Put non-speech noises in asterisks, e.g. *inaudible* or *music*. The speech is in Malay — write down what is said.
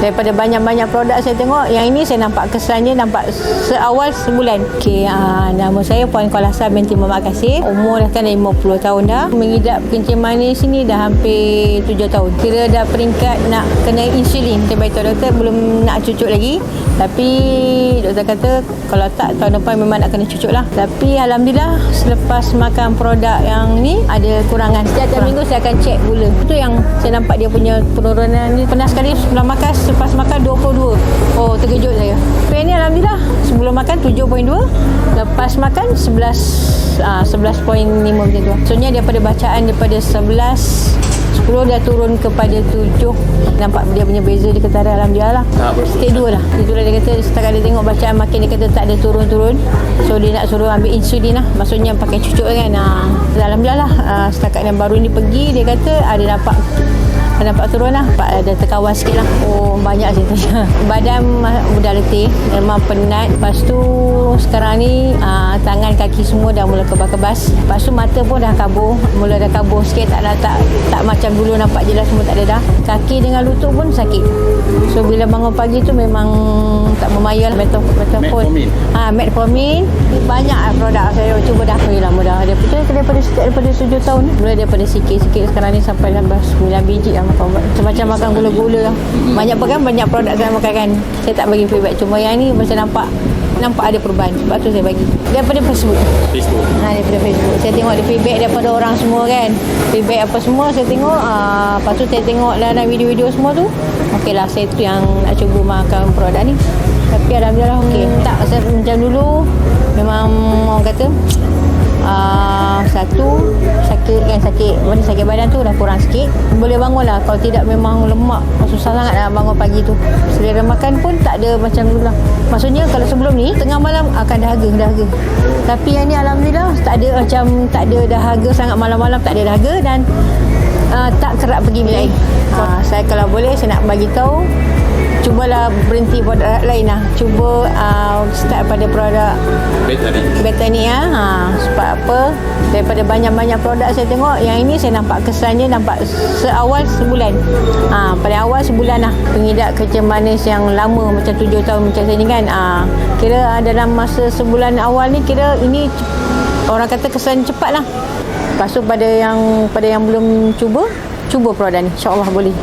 Daripada banyak-banyak produk saya tengok, yang ini saya nampak kesannya nampak seawal sebulan. Okey, uh, nama saya Puan Kualasa binti Muhammad Kasih. Umur dah kan 50 tahun dah. Mengidap kencing manis ni dah hampir 7 tahun. Kira dah peringkat nak kena insulin. Saya beritahu doktor belum nak cucuk lagi. Tapi doktor kata kalau tak tahun depan memang nak kena cucuk lah. Tapi Alhamdulillah selepas makan produk yang ni ada kurangan. Setiap tiap minggu saya akan cek gula. Itu yang saya nampak dia punya penurunan ni. Pernah sekali sebelum makan, selepas makan 22. Oh terkejut saya. Yang ni Alhamdulillah sebelum makan 7.2. Lepas makan 11 ah, 11.5 macam tu. Maksudnya daripada bacaan daripada 11 10 dia turun kepada 7 nampak dia punya beza di ketara Alhamdulillah lah Tahap berapa? stage 2 lah itulah dia kata setakat dia tengok bacaan makin dia kata tak ada turun-turun so dia nak suruh ambil insulin lah maksudnya pakai cucuk kan ha. Alhamdulillah lah ha, setakat yang baru ni pergi dia kata ada nampak nampak turun lah Nampak ada terkawan sikit lah. Oh banyak tanya *laughs* Badan dah letih Memang penat. Lepas tu Sekarang ni aa, Tangan kaki semua dah mula kebas-kebas. Lepas tu mata pun dah kabur. Mula dah kabur sikit Tak ada tak, tak macam dulu nampak jelas semua tak ada dah. Kaki dengan lutut pun sakit. So bila bangun pagi tu memang Tak memayal Betul betul Metformin? Ha, metformin. Banyak lah produk. Saya cuba dah lah daripada daripada sejak daripada 7 tahun ni. mulai daripada sikit-sikit sekarang ni sampai 18 9 biji lah makan ubat macam makan gula-gula lah banyak apa kan banyak produk saya makan kan saya tak bagi feedback cuma yang ni macam nampak nampak ada perubahan sebab tu saya bagi daripada Facebook Facebook. Ha, daripada Facebook. Saya tengok ada feedback daripada orang semua kan. Feedback apa semua saya tengok. Uh, lepas tu saya tengok dalam video-video semua tu. Okey lah saya tu yang nak cuba makan produk ni. Tapi Alhamdulillah okey. Tak, saya macam dulu memang orang kata uh, sakit kan sakit badan tu dah kurang sikit. Boleh bangun lah. Kalau tidak memang lemak. Susah sangat nak bangun pagi tu. Selera makan pun tak ada macam dulu lah. Maksudnya kalau sebelum ni tengah malam akan dahaga dahaga. Tapi yang ni Alhamdulillah tak ada macam tak ada dahaga sangat malam-malam tak ada dahaga dan uh, tak kerap pergi bilik air. Uh, saya kalau boleh saya nak bagi tahu cubalah berhenti produk lain lah. Cuba uh, start pada produk Better ni. better ni ya. Ha, sebab apa? Daripada banyak-banyak produk saya tengok, yang ini saya nampak kesannya nampak seawal sebulan. Ha, pada awal sebulan lah. Pengidap kencing manis yang lama macam tujuh tahun macam saya ni kan. Ha, kira dalam masa sebulan awal ni kira ini orang kata kesan cepat lah. Lepas tu pada yang pada yang belum cuba, cuba produk ni. InsyaAllah boleh.